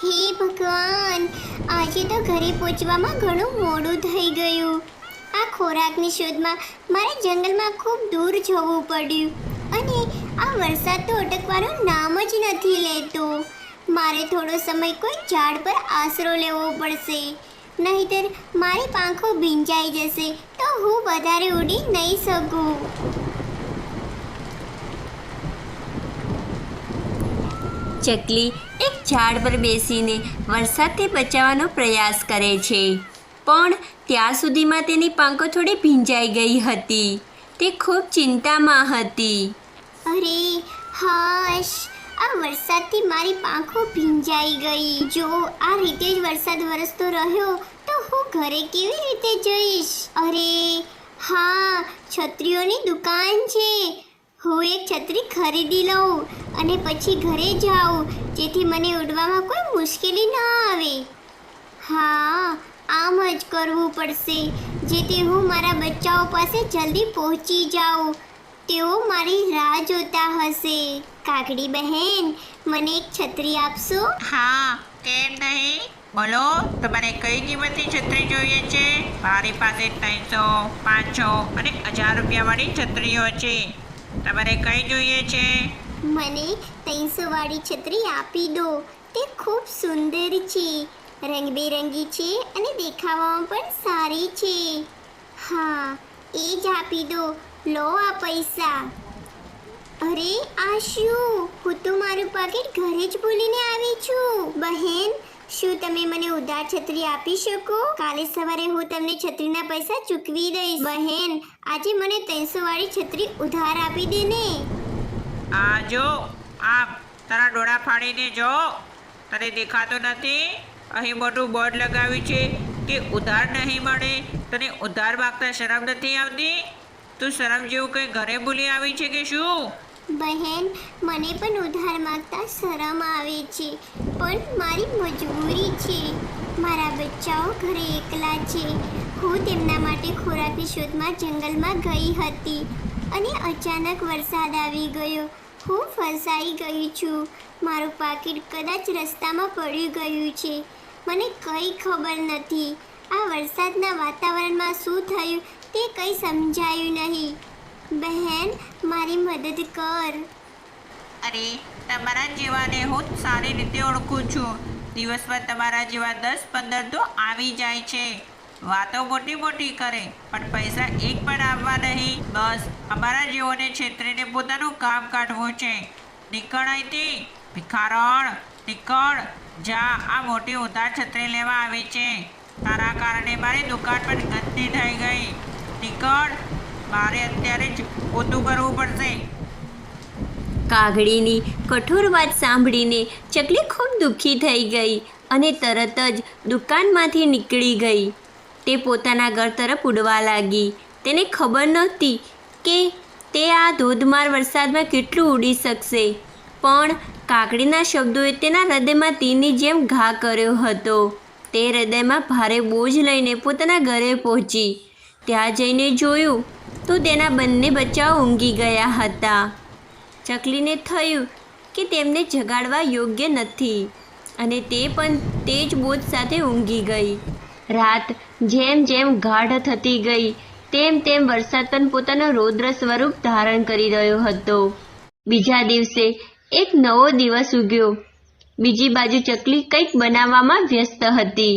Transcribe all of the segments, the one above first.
હે ભગવાન! આજે તો ઘરે પહોંચવામાં ઘણું મોડું થઈ ગયું. આ ખોરાકની શોધમાં મારે જંગલમાં ખૂબ દૂર જવું પડ્યું અને આ વરસાદ તો અટકવાનું નામ જ નથી લેતો. મારે થોડો સમય કોઈ ઝાડ પર આશરો લેવો પડશે. નહીતર મારી પાંખો ભીંજાઈ જશે તો હું વધારે ઉડી નહીં શકું. ચકલી એક ઝાડ પર બેસીને વરસાદથી બચાવવાનો પ્રયાસ કરે છે. પણ ત્યાં સુધીમાં તેની પાંખો થોડી ભીંજાઈ ગઈ હતી. તે ખૂબ ચિંતામાં હતી. અરે, હાશ! આ વરસાદથી મારી પાંખો ભીંજાઈ ગઈ. જો આ રીતે જ વરસાદ વરસતો રહ્યો, તો હું ઘરે કેવી રીતે જઈશ? અરે, હા, છત્રીઓની દુકાન છે. હું એક છત્રી ખરીદી લઉં અને પછી ઘરે જાઉં, જેથી મને ઉડવામાં કોઈ મુશ્કેલી ન આવે. હા, આમ જ કરવું પડશે, જેથી હું મારા બચ્ચાઓ પાસે જલ્દી પહોંચી જાઉં. તેઓ મારી રાહ જોતા હશે. કાકડી બહેન, મને એક છત્રી આપશો? હા, કેમ નહીં? બોલો, તમારે કઈ કિંમતની છત્રી જોઈએ છે? મારી પાસે ત્રણસો, પાંચસો અને હજાર રૂપિયાવાળી છત્રીઓ છે. તમારે કઈ જોઈએ છે? મને ત્રણસો વાળી છત્રી આપી દો. તે ખૂબ સુંદર છે. રંગબેરંગી છે અને દેખાવામાં પણ સારી છે. હા, એ જ આપી દો. લો આ પૈસા. અરે આ શું હું તો મારું પાકીટ ઘરે જ ભૂલીને આવી છું. બહેન શું તમે મને ઉધાર છત્રી આપી શકો? કાલે સવારે હું તમને છત્રીના પૈસા ચૂકવી દઈશ. બહેન, આજે મને ત્રણસો વાળી છત્રી ઉધાર આપી દે ને. આ જો આ તારા ડોળા ફાડીને જો. તને દેખાતો નથી? અહીં મોટું બોર્ડ લગાવ્યું છે કે ઉધાર નહીં મળે. તને ઉધાર માગતા શરમ નથી આવતી? તું શરમ જેવું કંઈ ઘરે ભૂલી આવી છે કે શું? બહેન, મને પણ ઉધાર માગતા શરમ આવે છે, પણ મારી મજબૂરી છે. મારા બચ્ચાઓ ઘરે એકલા છે. હું તેમના માટે ખોરાકની શોધમાં જંગલમાં ગઈ હતી અને અચાનક વરસાદ આવી ગયો. હું ફસાઈ ગઈ છું. મારું પાકીટ કદાચ રસ્તામાં પડી ગયું છે. મને કંઈ ખબર નથી. આ વરસાદના વાતાવરણમાં શું થયું તે કંઈ સમજાયું નહીં. બહેન, મારી મદદ કર. અરે, તમારા જેવાને હું સારી રીતે ઓળખું છું. દિવસમાં તમારા જેવા દસ પંદર તો આવી જાય છે. વાતો મોટી મોટી કરે, પણ પૈસા એક પણ આવવા નહીં. બસ, અમારા જેવોને છેતરીને પોતાનું કામ કાઢવું છે. નીકળ અહીંથી. ભિખારણ, નીકળ. જા, આ મોટી ઉધાર છત્રી લેવા આવી છે. તારા કારણે મારી દુકાન પણ ગંદી થઈ ગઈ. નીકળ. મારે અત્યારે જ પોતું કરવું પડશે. કાગડીની કઠોર વાત સાંભળીને ચકલી ખૂબ દુઃખી થઈ ગઈ અને તરત જ દુકાનમાંથી નીકળી ગઈ. તે પોતાના ઘર તરફ ઉડવા લાગી. તેને ખબર નહોતી કે તે આ ધોધમાર વરસાદમાં કેટલું ઉડી શકશે. પણ કાકડીના શબ્દોએ તેના હૃદયમાં તીરની જેમ ઘા કર્યો હતો. તે હૃદયમાં ભારે બોજ લઈને પોતાના ઘરે પહોંચી. ત્યાં જઈને જોયું તો તેના બંને બચ્ચાઓ ઊંઘી ગયા હતા. ચકલીને થયું કે તેમને જગાડવા યોગ્ય નથી અને તે પણ તે જ બોધ સાથે ઊંઘી ગઈ. રાત જેમ જેમ ગાઢ થતી ગઈ, તેમ તેમ વરસાદ પણ પોતાનો રૌદ્ર સ્વરૂપ ધારણ કરી રહ્યો હતો. બીજા દિવસે એક નવો દિવસ ઉગ્યો. બીજી બાજુ ચકલી કંઈક બનાવવામાં વ્યસ્ત હતી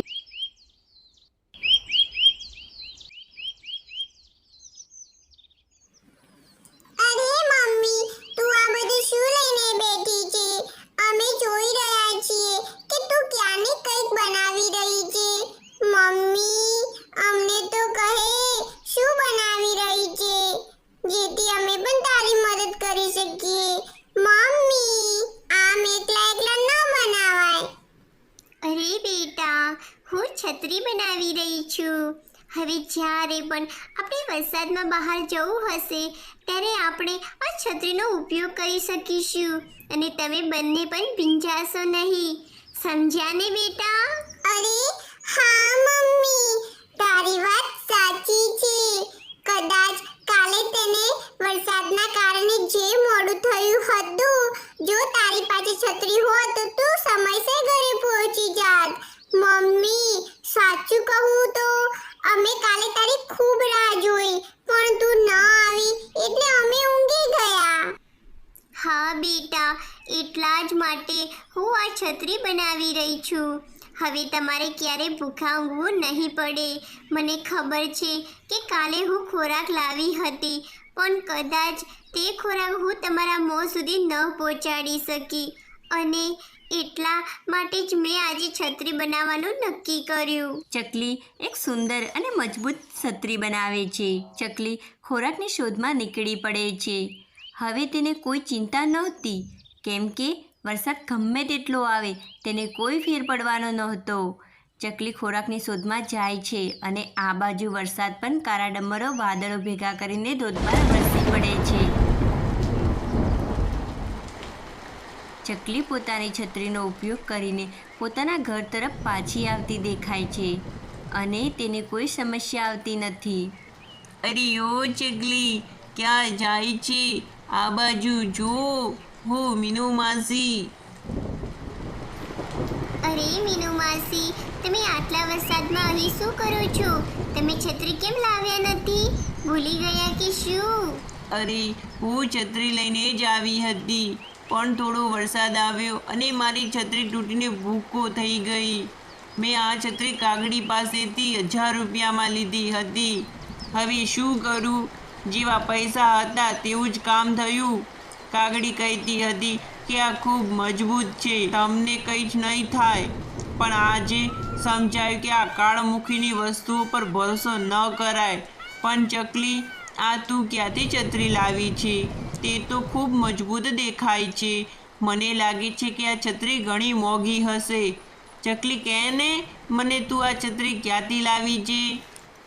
અરે મમ્મી તું આ બધું શું લઈને બેઠી છે અમે જોઈ રહ્યા છીએ કે તું ક્યાંને કંઈક બનાવી રહી છે મમ્મી અમને તો કહે શું બનાવી રહી છે જેથી અમે પણ તારી મદદ કરી શકીએ મમ્મી આમ એકલા એકલા ન બનાવાય અરે બેટા હું છત્રી બનાવી રહી છું હવે જ્યારે પણ આપણે વરસાદમાં બહાર જવું હશે, ત્યારે આપણે આ છત્રીનો ઉપયોગ કરી શકીશું. અને તમે બંને પણ ભીંજાશો નહીં. સમજ્યા ને બેટા? અરે, હા, મમ્મી. તારી વાત સાચી છે. કદાચ કાલે તેને વરસાદના કારણે જે મોડું થયું હતું, જો તારી પાસે છત્રી હોત તો તું સમયસર ઘરે પહોંચી હું આ છત્રી બનાવી રહી છું હવે તમારે ક્યારે ભૂખા ઊંઘવું નહીં પડે. મને ખબર છે કે કાલે હું ખોરાક લાવી હતી, પણ કદાચ તે ખોરાક હું તમારા મોં સુધી ન પહોંચાડી શકી. અને એટલા માટે જ મેં આજે છત્રી બનાવવાનું નક્કી કર્યું. ચકલી એક સુંદર અને મજબૂત છત્રી બનાવે છે. ચકલી ખોરાકની શોધમાં નીકળી પડે છે. હવે તેને કોઈ ચિંતા નહોતી, કેમ કે વરસાદ ગમે તેટલો આવે, તેને કોઈ ફેર પડવાનો નહોતો. ચકલી ખોરાકની શોધમાં જાય છે અને આ બાજુ વરસાદ પણ કારાડમરો વાદળો ભેગા કરીને ધોધમાર વરસી પડે છે. ચકલી પોતાની છત્રીનો ઉપયોગ કરીને પોતાના ઘર તરફ પાછી આવતી દેખાય છે અને તેને કોઈ સમસ્યા આવતી નથી. અરે ઓ ચકલી, ક્યાં જાય છે? આ બાજુ જો. હો મીનુ માસી અરે મીનુ માસી તમે આટલા વરસાદમાં અહીં શું કરો છો તમે છત્રી કેમ લાવ્યા નથી ભૂલી ગયા કે શું અરે હું છત્રી લઈને જ આવી હતી પણ થોડો વરસાદ આવ્યો અને મારી છત્રી તૂટીને ભૂકો થઈ ગઈ મેં આ છત્રી કાગડી પાસેથી હજાર રૂપિયામાં લીધી હતી હવે શું કરું જેવા પૈસા હતા તેવું જ કામ થયું કાગડી કહેતી હતી કે આ ખૂબ મજબૂત છે, તમને કંઈ જ નહીં થાય. પણ આજે સમજાયું કે આ કાળમુખીની વસ્તુઓ પર ભરોસો ન કરાય. પણ ચકલી, આ તું ક્યાંથી છત્રી લાવી છે? તે તો ખૂબ મજબૂત દેખાય છે. મને લાગે છે કે આ છત્રી ઘણી મોંઘી હશે. ચકલી કહે ને, મને તું આ છત્રી ક્યાંથી લાવી છે?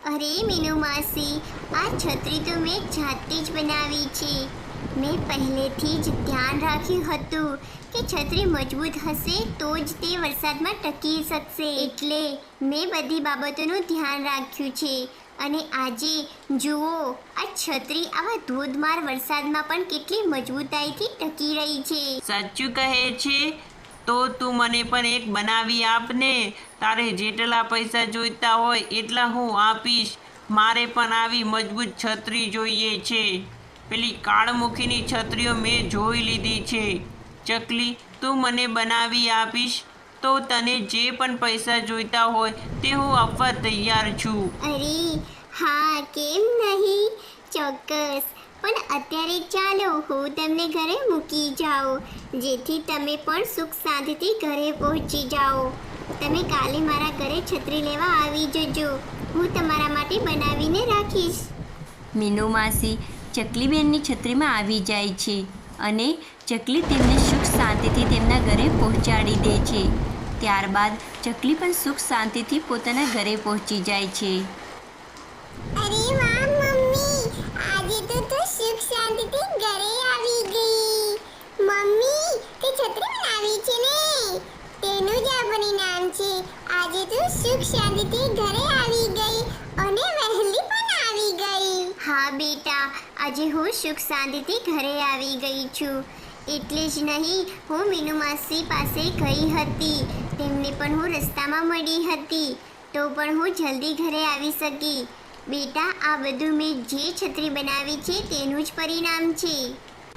અરે મીનુ માસી, આ છત્રી તો મેં જાતે જ બનાવી છે. મેં પહેલેથી જ ધ્યાન રાખ્યું હતું કે છત્રી મજબૂત હશે તો જ તે વરસાદમાં ટકી શકશે. એટલે મેં બધી બાબતોનું ધ્યાન રાખ્યું છે. અને આજે જુઓ, આ છત્રી આવા ધોધમાર વરસાદમાં પણ કેટલી મજબૂતાઈથી ટકી રહી છે. સાચું કહે છે, તો તું મને પણ એક બનાવી આપને. તારે જેટલા પૈસા જોઈતા હોય એટલા હું આપીશ. મારે પણ આવી મજબૂત છત્રી જોઈએ છે. પેલી કાળમુખીની છત્રીઓ મેં જોઈ લીધી છે. ચકલી તું મને બનાવી આપીશ. તો તને જે પણ પૈસા જોઈતા હોય તે હું આપવા તૈયાર છું. અરે હા કેમ નહીં? ચોક્કસ. પણ અત્યારે ચાલો હું તમને ઘરે મૂકી જાઉં જેથી તમે પણ સુખ શાંતિથી ઘરે પહોંચી જાઓ. તમે કાલે મારા ઘરે છત્રી લેવા આવી જજો. હું તમારા માટે બનાવીને રાખીશ. મીનુ માસી ચકલીબેનની છત્રીમાં આવી જાય છે અને ચકલી તેમને સુખ શાંતિથી તેમના ઘરે પહોંચાડી દે છે. ત્યારબાદ ચકલી પણ સુખ શાંતિથી પોતાના ઘરે પહોંચી જાય છે. અરે વાહ, મમ્મી! આજે તો સુખ શાંતિથી ઘરે આવી ગઈ. મમ્મી, તે છત્રી બનાવી છે ને? તેનું જ આ નામ છે. આજે તું સુખ શાંતિથી ઘરે આવી ગઈ અને વહેલી પણ આવી ગઈ હા બેટા, આજે હું સુખ શાંતિથી ઘરે આવી ગઈ છું. એટલે જ નહીં, હું મીનુ માસી પાસે ગઈ હતી. તેમને પણ હું રસ્તામાં મળી હતી. તો પણ હું જલ્દી ઘરે આવી શકી. બેટા, આ બધું મેં જે છત્રી બનાવી છે તેનું જ પરિણામ છે.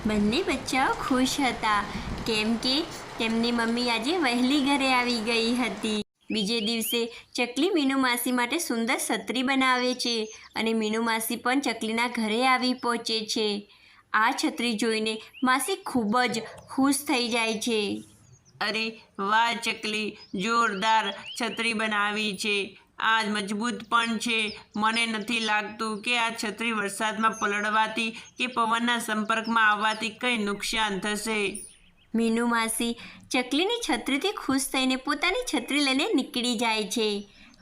બંને બચ્ચાઓ ખુશ હતા. કેમ કે તેમની મમ્મી આજે વહેલી ઘરે આવી ગઈ હતી. બીજે દિવસે ચકલી મીનુ માસી માટે સુંદર છત્રી બનાવે છે અને મીનુ માસી પણ ચકલીના ઘરે આવી પહોંચે છે. આ છત્રી જોઈને માસી ખૂબ જ ખુશ થઈ જાય છે. અરે વાહ ચકલી, જોરદાર છત્રી બનાવી છે. આ મજબૂત પણ છે. મને નથી લાગતું કે આ છત્રી વરસાદમાં પલળવાથી કે પવનના સંપર્કમાં આવવાથી કંઈ નુકસાન થશે. મીનુ માસી ચકલીની છત્રીથી ખુશ થઈને પોતાની છત્રી લઈને નીકળી જાય છે.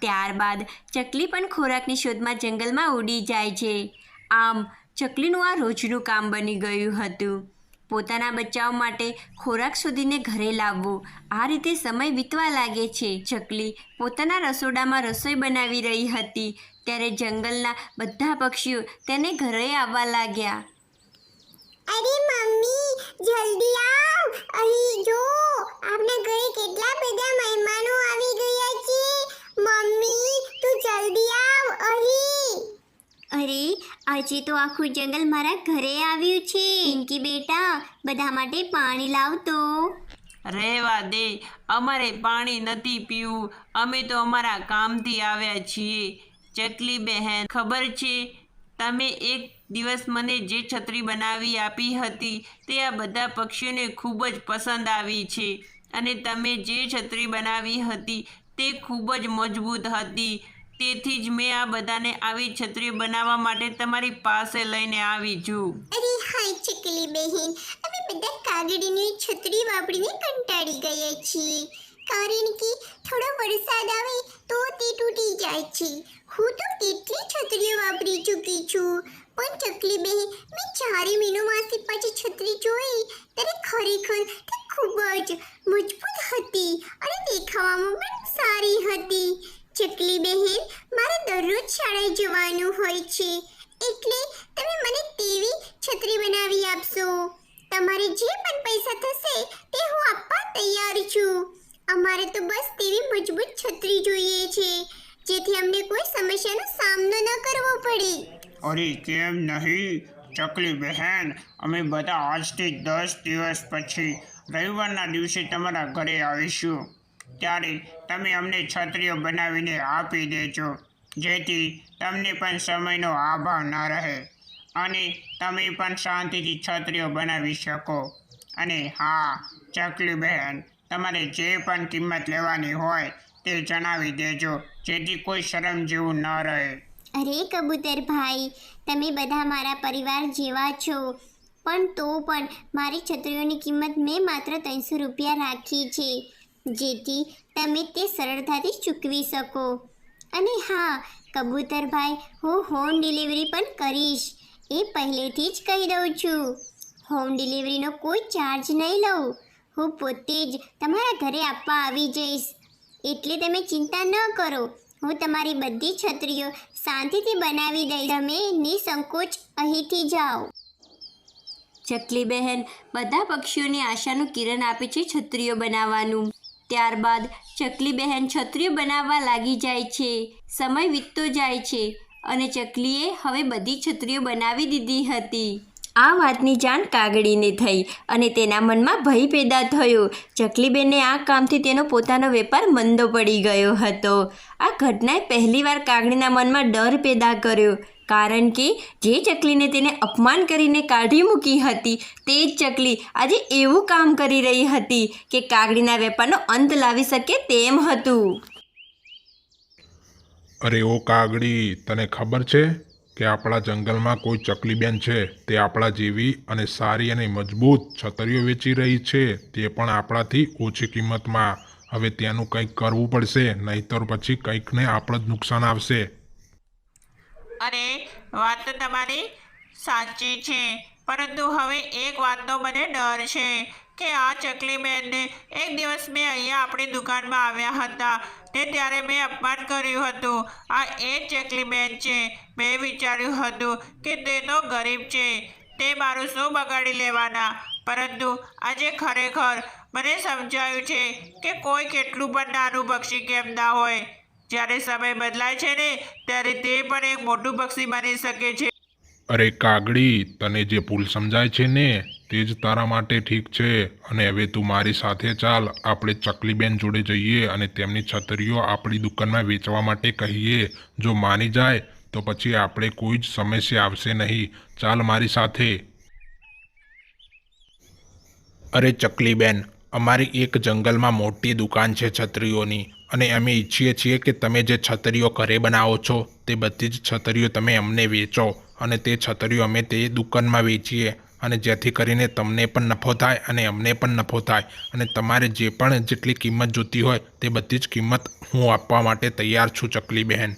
ત્યારબાદ ચકલી પણ ખોરાકની શોધમાં જંગલમાં ઉડી જાય છે. આમ ચકલીનું આ રોજનું કામ બની ગયું હતું. પોતાના બચ્ચાઓ માટે ખોરાક શોધીને ઘરે લાવવું આ રીતે સમય વીતવા લાગે છે. ચકલી પોતાના રસોડામાં રસોઈ બનાવી રહી હતી. ત્યારે જંગલના બધા પક્ષીઓ તેને ઘરે આવવા લાગ્યા. અરે મમ્મી જલ્દી આવ. અહીં જો આપણા ઘરે કેટલા બધા મહેમાનો આવી ગયા છે. મમ્મી તું જલ્દી આવ અહીં. અરે આજે તો આખું જંગલ મારા ઘરે આવ્યું છે. ઇન્કી બેટા બધા માટે પાણી લાવતો રહેવા દે અમારે પાણી નથી પીવું. અમે તો અમારા કામથી આવ્યા છીએ. ચકલી બહેન ખબર છે? તમે એક દિવસ મને જે છત્રી બનાવી આપી હતી તે આ બધા પક્ષીઓને ખૂબ જ પસંદ આવી છે. અને તમે જે છત્રી બનાવી હતી તે ખૂબ જ મજબૂત હતી. તેથી જ મેં આ બધાને આવી છત્રી બનાવવા માટે તમારી પાસે લઈને આવી છું. અરે હાય ચકલી બહેન, અમે બધા કાગડીની છત્રી વાપરીને કંટાળી ગયા છીએ. કારણ કે થોડો વરસાદ આવે તો તે તૂટી જાય છે. હું તો કેટલી છત્રીઓ વાપરી ચૂકી છું. પણ ચકલી બે મેં ચારે મહિનોમાંથી પાછી છત્રી જોઈ. ત્યારે ખરેખર તે ખૂબ જ મજબૂત હતી અને દેખાવામાં પણ સારી હતી. ચકલી બહેન મારે દરરોજ શાળાએ જવાનું હોય છે. એટલે તમે મને તેવી છત્રી બનાવી આપશો. તમારે જે પણ પૈસા થશે તે હું આપવા તૈયાર છું. અમારે તો બસ તેવી મજબૂત છત્રી જોઈએ છે. જેથી અમને કોઈ સમસ્યાનો સામનો ન કરવો પડે. અરે કેમ નહીં? ચકલી બહેન, અમે બધા આજથી દસ દિવસ પછી રવિવારના દિવસે તમારા ઘરે આવીશું. ત્યારે તમે અમને છત્રીઓ બનાવીને આપી દેજો, જેથી તમને પણ સમયનો અભાવ ન રહે. અને તમે પણ શાંતિથી છત્રીઓ બનાવી શકો. અને હા, ચકલી બહેન, તમારે જે પણ કિંમત લેવાની હોય તે જણાવી દેજો, જેથી કોઈ શરમ જેવું ન રહે. અરે કબૂતર ભાઈ તમે બધા મારા પરિવાર જેવા છો. પણ તો પણ મારી છત્રીઓની કિંમત મેં માત્ર ત્રણસો રૂપિયા રાખી છે, જેથી તમે તે સરળતાથી ચૂકવી શકો. અને હા, કબૂતરભાઈ, હું હોમ ડિલિવરી પણ કરીશ. એ પહેલેથી જ કહી દઉં છું. હોમ ડિલિવરીનો કોઈ ચાર્જ નહીં લઉં. હું પોતે જ તમારા ઘરે આપવા આવી જઈશ. એટલે તમે ચિંતા ન કરો. હું તમારી બધી છત્રીઓ શાંતિથી બનાવી દઈશ. તમે નિસંકોચ અહીંથી જાઓ. ચકલી બહેન, બધા પક્ષીઓને આશાનું કિરણ આપે છે છત્રીઓ બનાવવાનું. ત્યારબાદ ચકલી બહેન છત્રીઓ બનાવવા લાગી જાય છે. સમય વીતતો જાય છે અને ચકલીએ હવે બધી છત્રીઓ બનાવી દીધી હતી. આ વાતની જાણ કાગડીને થઈ અને તેના મનમાં ભય પેદા થયો. ચકલીબેનને આ કામથી તેનો પોતાનો વેપાર મંદો પડી ગયો હતો. આ ઘટનાએ પહેલીવાર કાગડીના મનમાં ડર પેદા કર્યો, કારણ કે જે ચકલીને તેને અપમાન કરીને કાઢી મૂકી હતી, તે જ ચકલી આજે એવું કામ કરી રહી હતી કે કાગડીના વેપારનો અંત લાવી શકે તેમ હતું. અરે ઓ કાગડી તને ખબર છે? કે આપણા જંગલમાં કોઈ ચકલીબેન છે, તે આપણા જેવી અને સારી અને મજબૂત છતરીઓ વેચી રહી છે, તે પણ આપણાથી ઓછી કિંમતમાં. હવે ત્યાંનું કંઈક કરવું પડશે, નહીંતર પછી કંઈકને આપણે જ નુકસાન આવશે. અરે, વાત તો તમારી સાચી છે, પરંતુ હવે એક વાતનો મને ડર છે, કે આ ચકલી બેનને એક દિવસ મેં અહીંયા આપણી દુકાનમાં આવ્યા હતા તે ત્યારે મેં અપમાન કર્યું હતું. આ એ ચકલી બેન છે. મેં વિચાર્યું હતું કે તે તો ગરીબ છે. તે મારું શું બગાડી લેવાના? પરંતુ આજે ખરેખર મને સમજાયું છે કે કોઈ કેટલું પણ નાનું પક્ષી કેમ ના હોય. જ્યારે સમય બદલાય છે ને, ત્યારે તે પણ એક મોટું પક્ષી બની શકે છે. અરે કાગડી, તને જે ભૂલ સમજાય છે ને તે જ તારા માટે ઠીક છે. અને હવે તું મારી સાથે ચાલ. આપણે ચકલીબેન જોડે જઈએ અને તેમની છતરીઓ આપણી દુકાનમાં વેચવા માટે કહીએ. જો માની જાય, તો પછી આપણે કોઈ જ સમસ્યા આવશે નહીં. ચાલ મારી સાથે. અરે ચકલીબેન, અમારી એક જંગલમાં મોટી દુકાન છે છત્રીઓની. અને અમે ઈચ્છીએ છીએ કે તમે જે છત્રીઓ ઘરે બનાવો છો, તે બધી જ છત્રીઓ તમે અમને વેચો. અને તે છત્રીઓ અમે તે દુકાનમાં વેચીએ. અને જેથી કરીને તમને પણ નફો થાય અને અમને પણ નફો થાય. અને તમારે જે પણ જેટલી કિંમત જોતી હોય, તે બધી જ કિંમત હું આપવા માટે તૈયાર છું, ચકલી બહેન.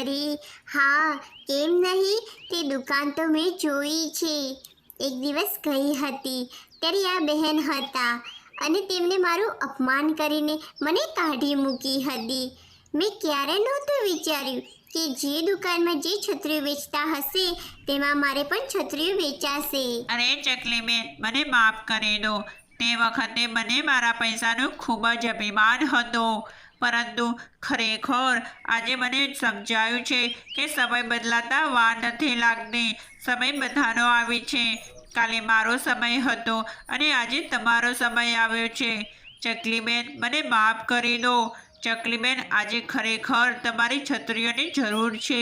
અરે, હા, કેમ નહીં? તે દુકાન તો મેં જોઈ છે. એક દિવસ ગઈ હતી. ત્યારે આ બહેન હતા. અને તેમણે મારું અપમાન કરીને મને કાઢી મૂકી હતી. મેં ક્યારે નહોતું વિચાર્યું કે જે દુકાનમાં જે છત્રીઓ વેચતા હશે, તેમાં મારે પણ છત્રીઓ વેચાશે. અરે, ચકલી બેન, મને માફ કરી દો. તે વખતે મને મારા પૈસાનું ખૂબ જ અભિમાન હતો. પરંતુ ખરેખર આજે મને સમજાયું છે કે સમય બદલાતા વાર નથી લાગતી. સમય બધાનો આવે છે. કાલે મારો સમય હતો અને આજે તમારો સમય આવ્યો છે. ચકલીબેન મને માફ કરી દો. ચકલીબેન, આજે ખરેખર તમારી છત્રીઓની જરૂર છે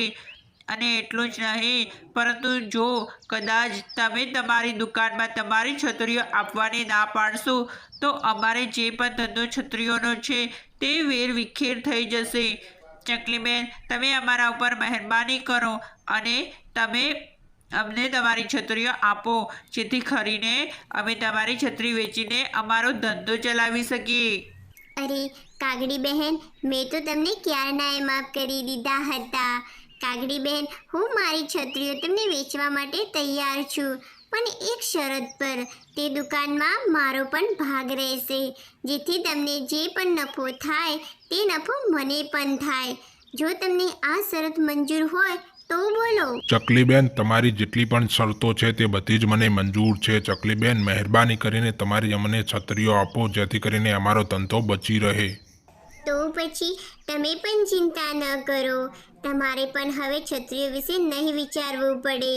અને એટલું જ નહીં, પરંતુ જો કદાચ તમે તમારી દુકાનમાં તમારી છત્રીઓ આપવાની ના પાડશો, તો અમારે જે પણ ધંધો છત્રીઓનો છે તે વેર વિખેર થઈ જશે. ચકલીબેન, તમે અમારા ઉપર મહેરબાની કરો અને તમે અમને તમારી છત્રીઓ આપો, જેથી કરીને અમે તમારી છત્રી વેચીને અમારો ધંધો ચલાવી શકીએ. અરે, કાગડી બહેન, મેં તો તમને ક્યારના એ માફ કરી દીધા હતા? કાગડી બહેન, હું મારી છત્રીઓ તમને વેચવા માટે તૈયાર છું, પણ એક શરત પર, તે દુકાનમાં મારો પણ ભાગ રહેશે. જેથી તમને જે પણ નફો થાય, તે નફો મને પણ થાય. જો તમને આ શરત મંજૂર હોય તો બોલો. ચકલીબેન તમારી જેટલી પણ શરતો છે તે બધી જ મને મંજૂર છે. ચકલીબેન મહેરબાની કરીને તમારી અમને છત્રીઓ આપો જેથી કરીને અમારો ધંધો બચી રહે. તો પછી તમે પણ ચિંતા ન કરો. તમારે પણ હવે છત્રીઓ વિશે નહીં વિચારવું પડે.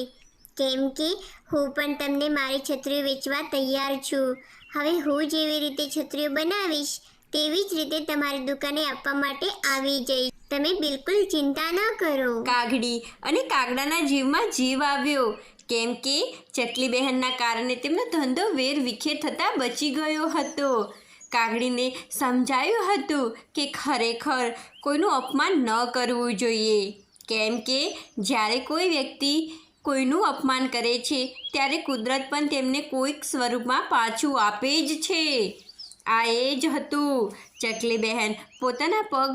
કેમ કે હું પણ તમને મારી છત્રીઓ વેચવા તૈયાર છું. હવે હું જેવી રીતે છત્રીઓ બનાવીશ તેવી જ રીતે તમારી દુકાને આપવા માટે આવી જઈશ. તમે બિલકુલ ચિંતા ન કરો. કાગડી અને કાગડાના જીવમાં જીવ આવ્યો. કેમ કે ચકલી બહેનના કારણે તેમનો ધંધો વેર વિખેર થતાં બચી ગયો હતો. કાગડીને સમજાયું હતું કે ખરેખર કોઈનું અપમાન ન કરવું જોઈએ. કેમ કે જ્યારે કોઈ વ્યક્તિ કોઈનું અપમાન કરે છે, ત્યારે કુદરત પણ તેમને કોઈક સ્વરૂપમાં પાછું આપે જ છે. આ એ જ હતું. ચકલી બહેન પોતાના પગ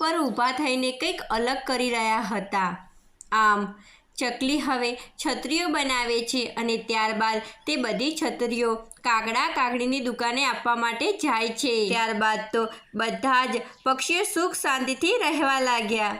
પર ઊભા થઈને કંઈક અલગ કરી રહ્યા હતા. આમ, ચકલી હવે છત્રીઓ બનાવે છે અને ત્યારબાદ તે બધી છત્રીઓ કાગડા કાગડીની દુકાને આપવા માટે જાય છે. ત્યારબાદ તો બધા જ પક્ષીઓ સુખ શાંતિથી રહેવા લાગ્યા.